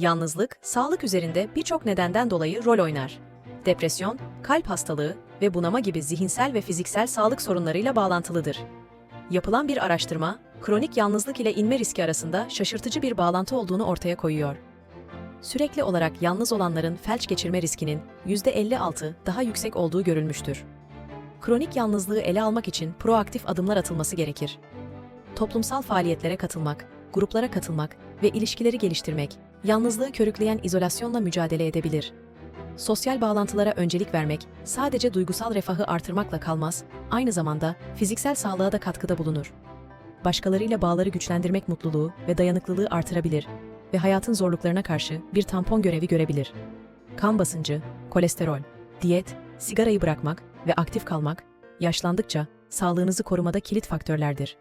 Yalnızlık, sağlık üzerinde birçok nedenden dolayı rol oynar. Depresyon, kalp hastalığı ve bunama gibi zihinsel ve fiziksel sağlık sorunlarıyla bağlantılıdır. Yapılan bir araştırma, kronik yalnızlık ile inme riski arasında şaşırtıcı bir bağlantı olduğunu ortaya koyuyor. Sürekli olarak yalnız olanların felç geçirme riskinin %56 daha yüksek olduğu görülmüştür. Kronik yalnızlığı ele almak için proaktif adımlar atılması gerekir. Toplumsal faaliyetlere katılmak, gruplara katılmak ve ilişkileri geliştirmek, yalnızlığı körükleyen izolasyonla mücadele edebilir. Sosyal bağlantılara öncelik vermek, sadece duygusal refahı artırmakla kalmaz, aynı zamanda fiziksel sağlığa da katkıda bulunur. Başkalarıyla bağları güçlendirmek mutluluğu ve dayanıklılığı artırabilir ve hayatın zorluklarına karşı bir tampon görevi görebilir. Kan basıncı, kolesterol, diyet, sigarayı bırakmak ve aktif kalmak, yaşlandıkça sağlığınızı korumada kilit faktörlerdir.